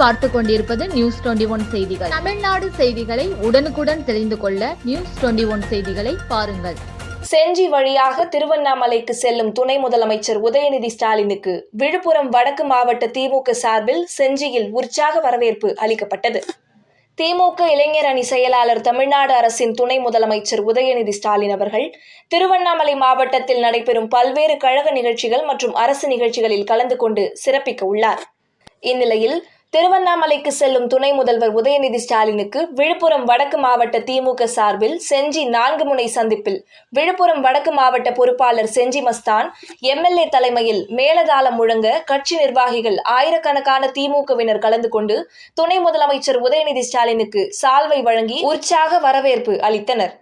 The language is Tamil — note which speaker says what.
Speaker 1: பார்த்து கொண்டிருப்பது நியூஸ் டுவெண்டி ஒன் செய்திகள். தமிழ்நாடு செய்திகளை உடனுக்குடன் தெரிந்து கொள்ள நியூஸ் டுவெண்டி ஒன் செய்திகளை பாருங்கள்.
Speaker 2: செஞ்சி வழியாக திருவண்ணாமலைக்கு செல்லும் துணை முதலமைச்சர் உதயநிதி ஸ்டாலினுக்கு விழுப்புரம் வடக்கு மாவட்ட திமுக சார்பில் செஞ்சியில் உற்சாக வரவேற்பு அளிக்கப்பட்டது. திமுக இளைஞர் அணி செயலாளர் தமிழ்நாடு அரசின் துணை முதலமைச்சர் உதயநிதி ஸ்டாலின் அவர்கள் திருவண்ணாமலை மாவட்டத்தில் நடைபெறும் பல்வேறு கழக நிகழ்ச்சிகள் மற்றும் அரசு நிகழ்ச்சிகளில் கலந்து கொண்டு சிறப்பிக்க உள்ளார். இந்நிலையில் திருவண்ணாமலைக்கு செல்லும் துணை முதல்வர் உதயநிதி ஸ்டாலினுக்கு விழுப்புரம் வடக்கு மாவட்ட திமுக சார்பில் செஞ்சி நான்கு முனை சந்திப்பில். விழுப்புரம் வடக்கு மாவட்ட பொறுப்பாளர் செஞ்சி மஸ்தான் எம்எல்ஏ தலைமையில் மேலதாளம் முழங்க கட்சி நிர்வாகிகள் ஆயிரக்கணக்கான திமுகவினர் கலந்து கொண்டு துணை முதலமைச்சர் உதயநிதி ஸ்டாலினுக்கு சால்வை வழங்கி உற்சாக வரவேற்பு அளித்தனர்.